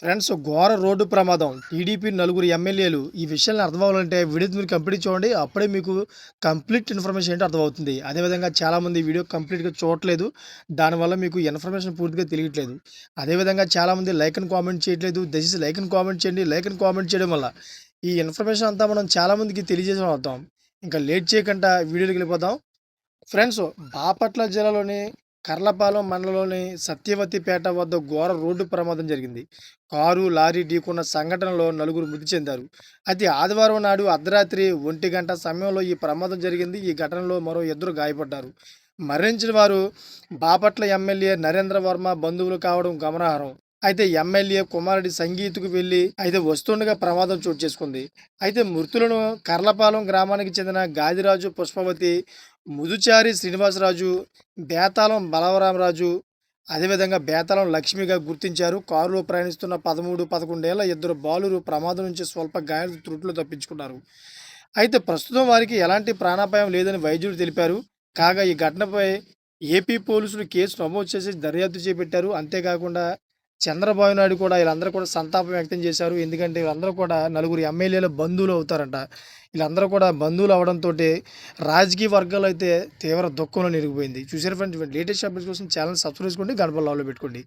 Friends ఘోర road ప్రమాదం. TDP నలుగురు ఎమ్మెల్యేలు ఈ విషయాన్ని అర్థం అవ్వాలంటే వీడియో మీరు కంప్లీట్ చూడండి. అప్పుడే మీకు కంప్లీట్ ఇన్ఫర్మేషన్ ఏంటో అర్థమవుతుంది. అదేవిధంగా చాలామంది వీడియో కంప్లీట్గా చూడట్లేదు. దానివల్ల మీకు ఇన్ఫర్మేషన్ పూర్తిగా తెలియట్లేదు. అదేవిధంగా చాలామంది లైక్ అండ్ కామెంట్ చేయట్లేదు. దయచేసి లైక్ అండ్ కామెంట్ చేయండి. లైక్ అండ్ కామెంట్ చేయడం వల్ల ఈ ఇన్ఫర్మేషన్ అంతా మనం చాలామందికి తెలియజేసిన అవుతాం. ఇంకా లేట్ చేయకుండా వీడియోకి వెళ్ళిపోదాం. ఫ్రెండ్స్ బాపట్ల జిల్లాలోని కర్లపాలెం మండలంలోని సత్యవతిపేట వద్ద ఘోర రోడ్డు ప్రమాదం జరిగింది. కారు లారీ ఢీకున్న సంఘటనలో నలుగురు మృతి చెందారు. అయితే ఆదివారం నాడు అర్ధరాత్రి ఒంటి గంట సమయంలో ఈ ప్రమాదం జరిగింది. ఈ ఘటనలో మరో ఇద్దరు గాయపడ్డారు. మరణించిన వారు బాపట్ల ఎమ్మెల్యే నరేంద్ర వర్మ బంధువులు కావడం గమనార్హం. అయితే ఎమ్మెల్యే కుమారుడి సంగీత్కు వెళ్ళి అయితే వస్తుండగా ప్రమాదం చోటు చేసుకుంది. అయితే మృతులను కర్లపాలెం గ్రామానికి చెందిన గాదిరాజు పుష్పవతి ముదుచారి శ్రీనివాసరాజు బేతాళం బలవరామరాజు అదేవిధంగా బేతాళం లక్ష్మిగా గుర్తించారు. కారులో ప్రయాణిస్తున్న పదమూడు పదకొండేళ్ళ ఇద్దరు బాలురు ప్రమాదం నుంచి స్వల్ప గాయాల త్రుట్లు తప్పించుకున్నారు. అయితే ప్రస్తుతం వారికి ఎలాంటి ప్రాణాపాయం లేదని వైద్యులు తెలిపారు. కాగా ఈ ఘటనపై ఏపీ పోలీసులు కేసు నమోదు చేసి దర్యాప్తు చేపట్టారు. అంతేకాకుండా చంద్రబాబు నాయుడు కూడా వీళ్ళందరూ కూడా సంతాపం వ్యక్తం చేశారు. ఎందుకంటే వీళ్ళందరూ కూడా నలుగురు ఎమ్మెల్యేలు బంధువులు అవుతారంట. వీళ్ళందరూ కూడా బంధువులు అవడంతో రాజకీయ వర్గాలు అయితే తీవ్ర దుఃఖంలో నిలిగిపోయింది. చూసారు ఫ్రెండ్స్ లేటెస్ట్ అప్డేట్స్ కోసం ఛానల్ సబ్స్క్రైబ్ చేసుకోండి. గడప లాలో పెట్టుకోండి.